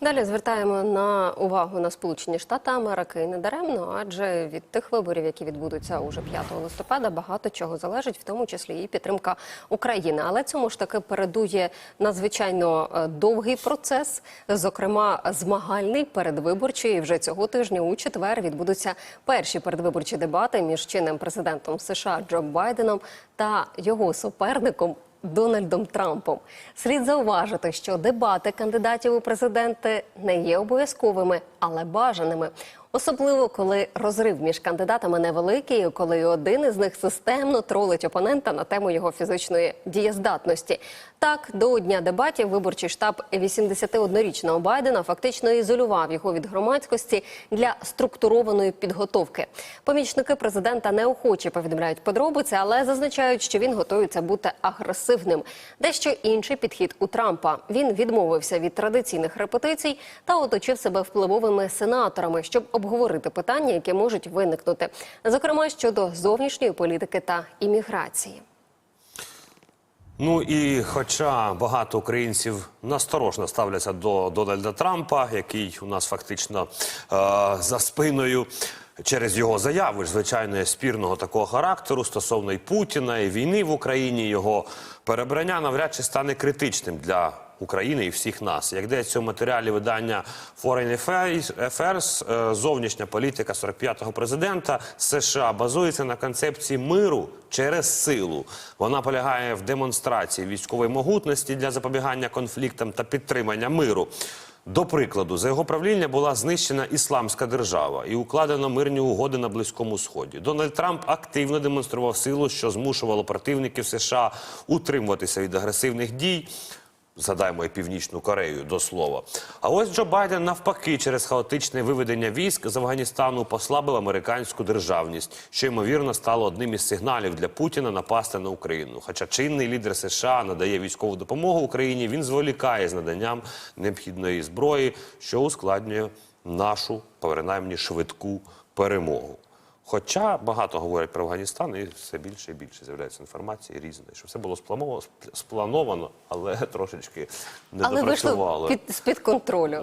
Далі звертаємо на увагу на Сполучені Штати Америки і не даремно, адже від тих виборів, які відбудуться уже 5 листопада, багато чого залежить, в тому числі і підтримка України. Але цьому ж таки передує надзвичайно е, довгий процес, зокрема змагальний передвиборчий. Вже цього тижня у четвер відбудуться перші передвиборчі дебати між чинним президентом США Джо Байденом та його суперником. Дональдом Трампом слід зауважити, що дебати кандидатів у президенти не є обов'язковими, але бажаними. Особливо коли розрив між кандидатами невеликий, коли один із них системно тролить опонента на тему його фізичної дієздатності. Так, до дня дебатів виборчий штаб 81-річного Байдена фактично ізолював його від громадськості для структурованої підготовки. Помічники президента неохоче повідомляють подробиці, але зазначають, що він готується бути агресивним. Дещо інший підхід у Трампа. Він відмовився від традиційних репетицій та оточив себе впливовими сенаторами, щоб обговорити питання, які можуть виникнути, зокрема щодо зовнішньої політики та імміграції. Ну і хоча багато українців насторожно ставляться до Дональда Трампа, який у нас фактично е, за спиною через його заяви, ж, звичайно, спірного такого характеру стосовно і Путіна, і війни в Україні, його перебрання навряд чи стане критичним для України і всіх нас. Як йдеться у матеріалі видання Foreign Affairs, е, зовнішня політика 45-го президента США базується на концепції миру через силу. Вона полягає в демонстрації військової могутності для запобігання конфліктам та підтримання миру. До прикладу, за його правління була знищена ісламська держава і укладено мирні угоди на Близькому Сході. Дональд Трамп активно демонстрував силу, що змушувало противників США утримуватися від агресивних дій. Згадаємо і Північну Корею до слова. А ось Джо Байден навпаки через хаотичне виведення військ з Афганістану послабив американську державність, що ймовірно стало одним із сигналів для Путіна напасти на Україну. Хоча чинний лідер США надає військову допомогу Україні, він зволікає з наданням необхідної зброї, що ускладнює нашу, принаймні, швидку перемогу. Хоча багато говорять про Афганістан, і все більше і більше з'являється інформації різної, що все було сплановано, сплановано але трошечки не Але вийшло під з під контролю.